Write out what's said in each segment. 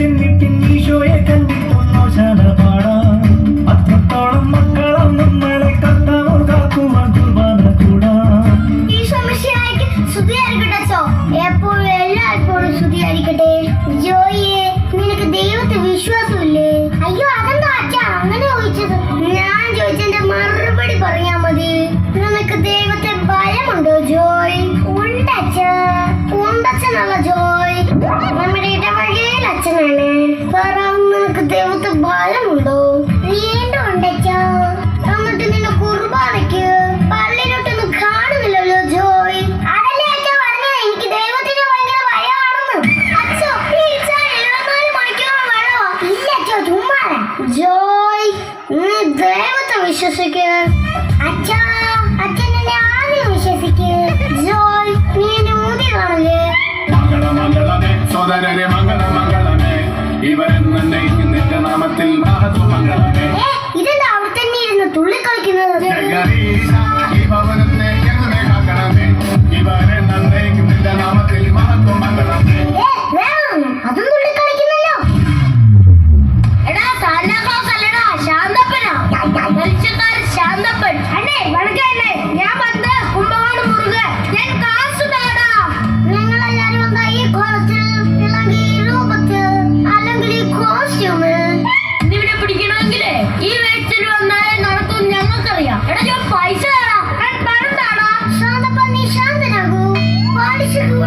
ചെന്നിട്ടിൻ ഈശോയെ കണ്ടിട്ടൊന്നോ ശാലപാട? അത്രത്തോളം മക്കളും നമ്മളെ കർത്താവ് കാക്കുവാൻ കുർബാന കൂടാ. എപ്പോഴും വിശ്വസിക്ക്. അച്ഛാ അച്ഛൻ എന്നെ ആദ്യം വിശ്വസിക്ക്. ജോയ് നീ എന്നെ സോദരരെ മംഗളം മംഗളമേ. ഇവരെന്നെ നിന്റെ നാമത്തിൽ മഹത്വമംഗളമേ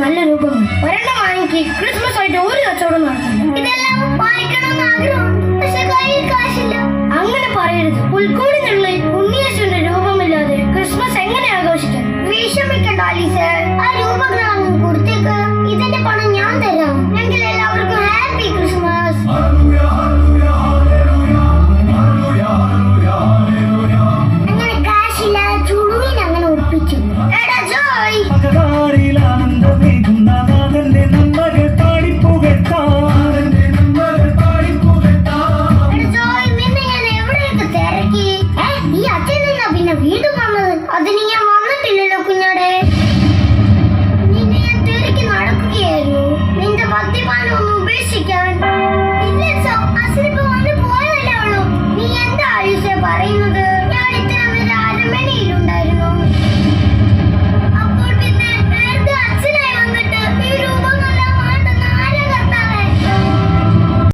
നല്ലൊരു ഉപകരണം ഒരെണ്ണം വാങ്ങിക്ക്. ക്രിസ്മസ് ആയിട്ട് ഒരു കച്ചവടം നടത്തുന്നു ഇതെല്ലാം വാങ്ങിക്കണം ടീച്ചർ ആ രൂപങ്ങളാണ് കൊടുത്തേക്ക് ഇതിന്റെ പണം ഞാൻ തരാം. എങ്കിൽ എല്ലാവർക്കും ഹാപ്പി ക്രിസ്മസ്. അങ്ങനെ കാശില്ലാതെ ചുടുവിന് അങ്ങനെ ഒപ്പിച്ചു. എടാ ജോയ്. ആനന്ദമേകുന്നതാ